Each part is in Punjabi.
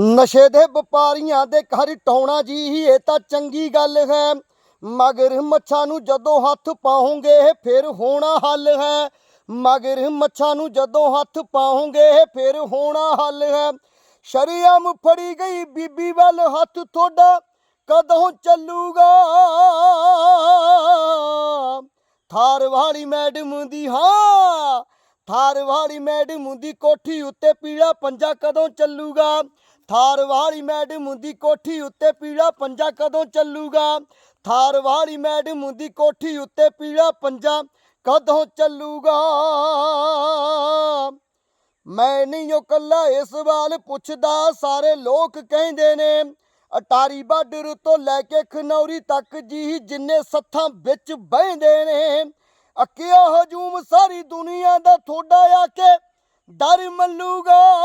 ਨਸ਼ੇ ਦੇ ਵਪਾਰੀਆਂ ਦੇ ਘਰ ਟਾਉਣਾ ਜੀ ਹੀ, ਇਹ ਤਾਂ ਚੰਗੀ ਗੱਲ ਹੈ। ਮਗਰ ਮੱਛਾਂ ਨੂੰ ਜਦੋਂ ਹੱਥ ਪਾਉਂਗੇ ਫਿਰ ਹੋਣਾ ਹੱਲ ਹੈ। ਮਗਰ ਮੱਛਾਂ ਨੂੰ ਜਦੋਂ ਹੱਥ ਪਾਉਂਗੇ ਫਿਰ ਹੋਣਾ ਹੱਲ ਹੈ। ਸ਼ਰੀਆਮ ਫੜੀ ਗਈ ਬੀਬੀ ਵੱਲ ਹੱਥ ਤੁਹਾਡਾ, ਕਦੋਂ ਚੱਲੂਗਾ? ਥਾਰ ਵਾਲੀ ਮੈਡਮ ਦੀ, ਹਾਂ। ਥਾਰ ਵਾਲੀ ਮੈਡਮ ਦੀ ਕੋਠੀ ਉੱਤੇ ਪੀੜਾ ਪੰਜਾ ਕਦੋਂ ਚੱਲੂਗਾ? ਥਾਰ ਵਾਲੀ ਮੈਡਮ ਦੀ ਕੋਠੀ ਉੱਤੇ ਪੀੜਾ ਪੰਜਾ ਕਦੋਂ ਚੱਲੂਗਾ? ਥਾਰ ਵਾਲੀ ਮੈਡਮ ਦੀ ਕੋਠੀ ਉੱਤੇ ਪੀੜਾ ਪੰਜਾ ਕਦੋਂ ਚੱਲੂਗਾ? ਮੈਂ ਨਹੀਂ ਉਹ ਕੱਲਾ ਇਸ ਸਵਾਲ ਪੁੱਛਦਾ, ਸਾਰੇ ਲੋਕ ਕਹਿੰਦੇ ਨੇ, ਅਟਾਰੀ ਬਾਰਡਰ ਤੋਂ ਲੈ ਕੇ ਖਨੌਰੀ ਤੱਕ ਜੀ ਜਿੰਨੇ ਸੱਥਾਂ ਵਿੱਚ ਬਹਿੰਦੇ ਨੇ, ਅੱਕਿਆ ਹਜੂਮ ਸਾਰੀ ਦੁਨੀਆ ਦਾ ਥੋੜਾ ਆ ਕੇ ਡਰ ਮੱਲੂਗਾ।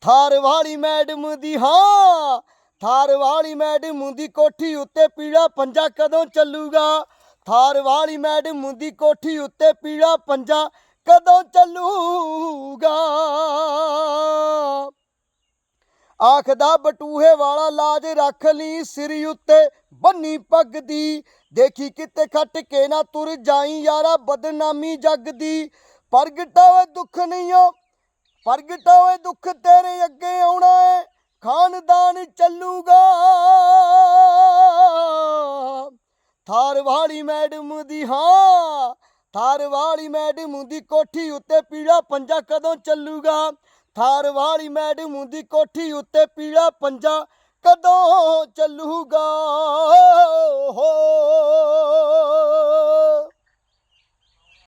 ਥਾਰ ਵਾਲੀ ਮੈਡਮ ਦੀ ਹਾਂ, ਥਾਰ ਵਾਲੀ ਮੈਡਮ ਦੀ ਕੋਠੀ ਉੱਤੇ ਪੀੜਾ ਪੰਜਾ ਕਦੋਂ ਚੱਲੂਗਾ? ਥਾਰ ਵਾਲੀ ਮੈਡਮ ਦੀ ਕੋਠੀ ਉੱਤੇ ਪੀੜਾ ਪੰਜਾ ਕਦੋਂ ਚੱਲੂਗਾ? ਆਖਦਾ ਬਟੂਹੇ ਵਾਲਾ ਲਾਜ ਰੱਖ ਲਈ ਸਿਰ ਉੱਤੇ ਬੰਨੀ ਪੱਗ ਦੀ। ਦੇਖੀ ਕਿਤੇ ਖੱਟ ਕੇ ਨਾ ਤੁਰ ਜਾਈ ਯਾਰਾ ਬਦਨਾਮੀ ਜੱਗ ਦੀ। ਪ੍ਰਗਟਾ ਦੁੱਖ ਨਹੀਂ ਓ ਪ੍ਰਗਟਾ ਹੋਏ ਦੁੱਖ ਤੇਰੇ ਅੱਗੇ ਆਉਣਾ ਏ, ਖਾਨਦਾਨ ਚੱਲੂਗਾ। ਥਾਰ ਵਾਲੀ ਮੈਡਮ ਦੀ ਹਾਂ ਥਾਰ ਵਾਲੀ ਮੈਡਮ ਦੀ ਕੋਠੀ ਉੱਤੇ ਪੀੜਾ ਪੰਜਾ ਕਦੋਂ ਚੱਲੂਗਾ? ਥਾਰ ਵਾਲੀ ਮੈਡਮ ਦੀ ਕੋਠੀ ਉੱਤੇ ਪੀੜਾ ਪੰਜਾ ਕਦੋਂ ਚੱਲੂਗਾ? ਹੋ